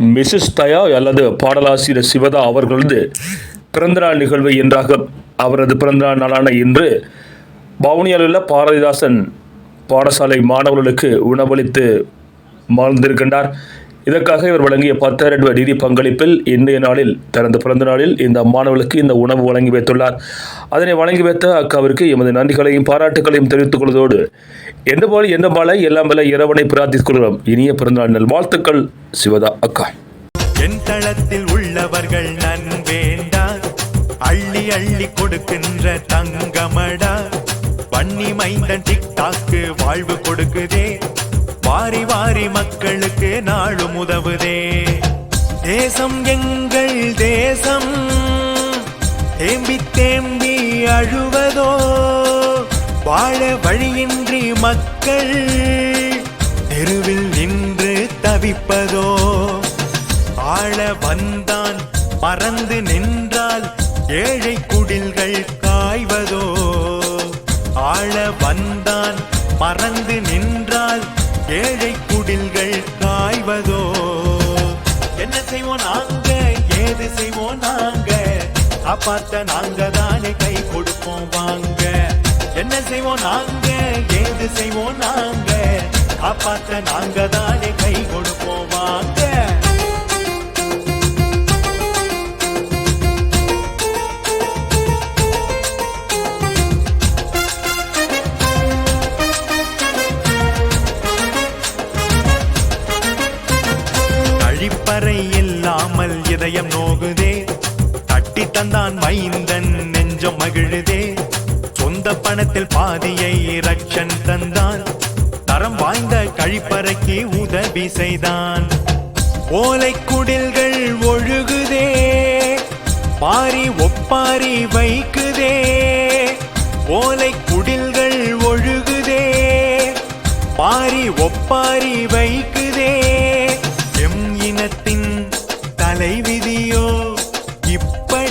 Mrs தயா அல்லது பாடலாசிரியர் சிவதா அவர்களது பிறந்தநாள் நிகழ்வு என்றாக அவரது பிறந்தநாள் நாளான இன்று பவுனியால் உள்ள பாரதிதாசன் பாடசாலை மாணவர்களுக்கு உணவளித்து மகிழ்ந்திருக்கின்றார். இதற்காக இவர் வழங்கிய பத்தாயிரம் ரூபாய் நிதி பங்களிப்பில் இன்றைய நாளில் தனது பிறந்த நாளில் இந்த மாணவர்களுக்கு இந்த உணவு வழங்கி வைத்துள்ளார். அதனை வழங்கி வைத்த அக்காவிற்கு எமது நன்றிகளையும் பாராட்டுகளையும் தெரிவித்துக் கொள்வதோடு எந்த போல எந்த மாலை எல்லாம் வல்ல இறைவனை பிரார்த்தித்துக் கொள்கிறோம். இனிய பிறந்தநாள் நல் வாழ்த்துக்கள் சிவதா அக்கா. என் தளத்தில் உள்ளவர்கள் நன்வேண்டா அள்ளி அள்ளி கொடுக்கின்ற தங்கமடா. வன்னி மைந்தன் டிக்டாக்கு வாழ்வு கொடுக்குதே வாரி வாரி மக்களுக்கு நாளும் உதவுதே. தேசம் எங்கள் தேசம். தேம்பி தேம்பி அழுவதோ வாழ வழியின்றி மக்கள் தெருவில் நின்று தவிப்பதோ. ஆள வந்தான் மறந்து நின்றால் ஏழை குடில்கள் காய்வதோ. ஆள வந்தான் மறந்து நின்று ஏழை குடில்கள் காய்வதோ? என்ன செய்வோம் நாங்க? ஏது செய்வோம் நாங்க? காப்பாத்த நாங்க தானே கை கொடுப்போம் வாங்க. என்ன செய்வோம் நாங்க? ஏது செய்வோம் நாங்க? காப்பாத்த நாங்க தானே கை கொடுப்போம் கழிப்பறை இல்லாமல் இதயம் நோகுதே. தட்டி தந்தான் மைந்தன் நெஞ்சம் மகிழுதே. சொந்த பணத்தில் பாதியை ரக்ஷன் தந்தான். தரம் வாய்ந்த கழிப்பறைக்கு உதவி செய்தான். ஓலை குடில்கள் ஒழுகுதே. பாரி ஒப்பாரி வைக்குதே. ஓலை குடில்கள் ஒழுகுதே. பாரி ஒப்பாரி வைக்குதே.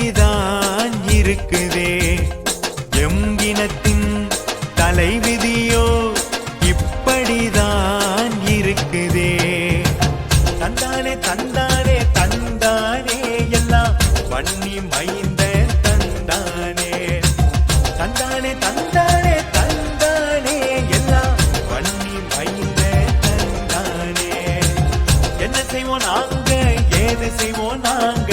இப்படிதான் இருக்குதே. எங்கினத்தின் தலைவிதியோ இப்படிதான் இருக்குதே. தந்தானே தந்தானே தந்தானே எல்லாம் வன்னி மைந்த தந்தானே. தந்தானே தந்தானே தந்தானே எல்லாம் வன்னி மைந்த தந்தானே. என்ன செய்வோம் நாங்க? ஏது செய்வோம் நாங்க?